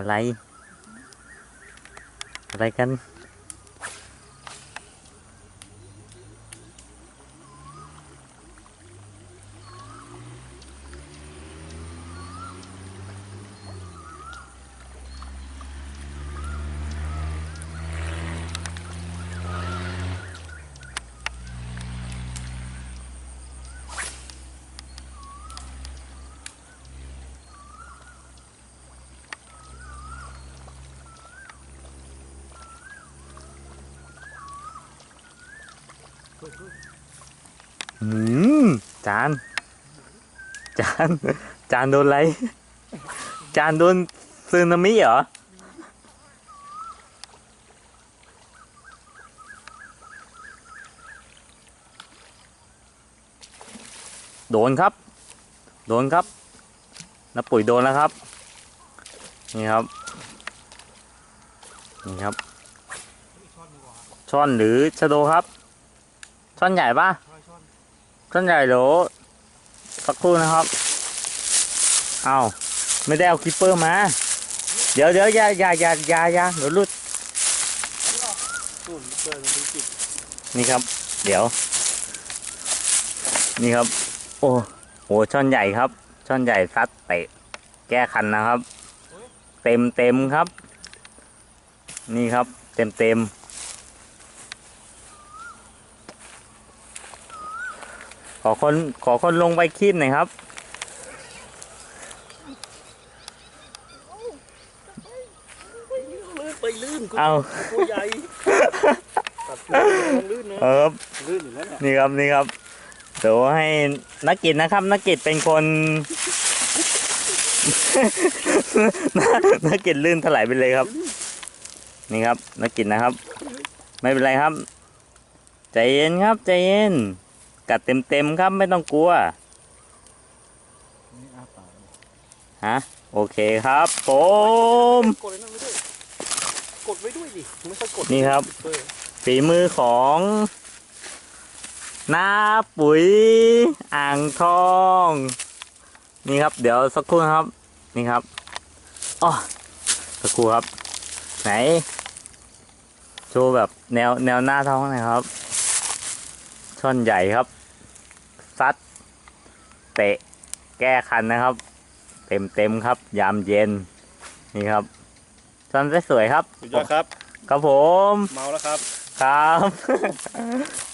อะไร อะไรกัน อืมจาน จาน จานโดนอะไร จานโดนซึนามิเหรอโดนครับ โดนครับน้าปุ๋ยโดนแล้วครับ นี่ครับ นี่ครับ ช่อนหรือชะโดครับ ช่อนใหญ่ปะช่อนใหญ่เหรอสักครู่นะครับ เอาไม่ได้เอาคิปเปอร์มา เดี๋ยวเดี๋ยวอย่าอย่าอย่าอย่าอย่าเดี๋ยวหลุดนู่นเกินมันถึงจิตนี่ครับ เดี๋ยว นี่ครับ โอ้โหช่อนใหญ่ครับ ช่อนใหญ่ซัดเตะแก้คันนะครับ เต็มเต็มครับ นี่ครับ เต็มเต็ม ขอคนขอคนลงไปคีบหน่อยครับ ลื่นไปลื่นเอา ตัวใหญ่ตัดตัวลื่นนะเออลื่นอยู่แล้วเนี่ยนี่ครับนี่ครับเดี๋ยวให้นักกิจนะครับ นักกิจเป็นคน นักกิจลื่นถลายไปเลยครับ นี่ครับ นักกิจนะครับ ไม่เป็นไรครับ ใจเย็นครับ ใจเย็น กัดเต็มเต็มๆครับไม่ต้องกลัวฮะโอเคครับผมกดไว้นั่นไว้ด้วยกดไว้ด้วยดิไม่ค่อยกดนี่ครับเออฝีมือของน้าปุ๋ยอ่างทอง นี่ครับ เดี๋ยวสักครู่นะครับ นี่ครับอ๋อสักครู่ครับ ไหนโชว์แบบแนวแนวหน้าท้องหนะครับ ช่อนใหญ่ครับ ซัดเตะแก้คันนะครับ เต็มเต็มๆครับ ยามเย็น นี่ครับช่อนสวยๆครับสุดยอดครับ ครับผม เมาแล้วครับ ครับ